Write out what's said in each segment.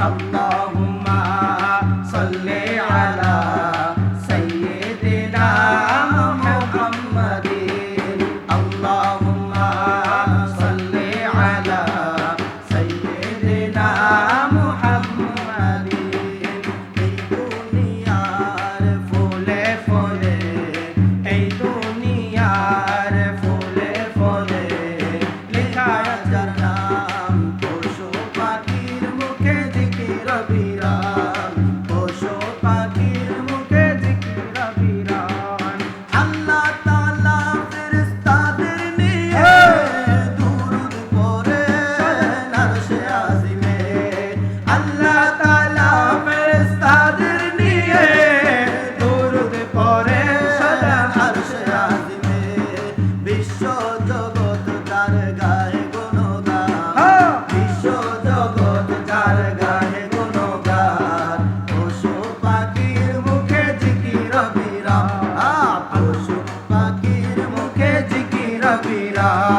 Allah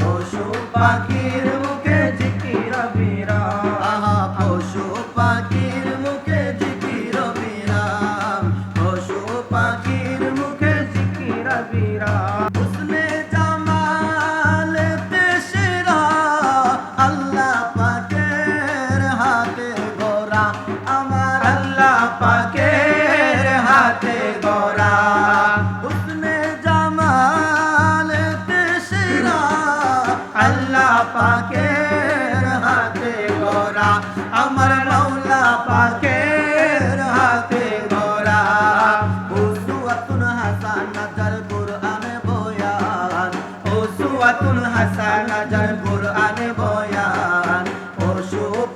পশু পাখি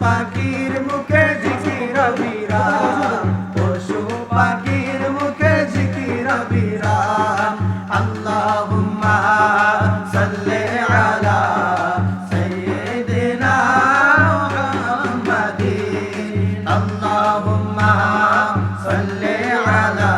পাখির মুখে জিকির বিরাম। পশু পাখির মুখে জিকির বিরাম। আল্লাহুম্মা সাল্লি আলা সাইয়্যিদিনা মুহাম্মাদিন। আল্লাহুম্মা সাল্লি আলা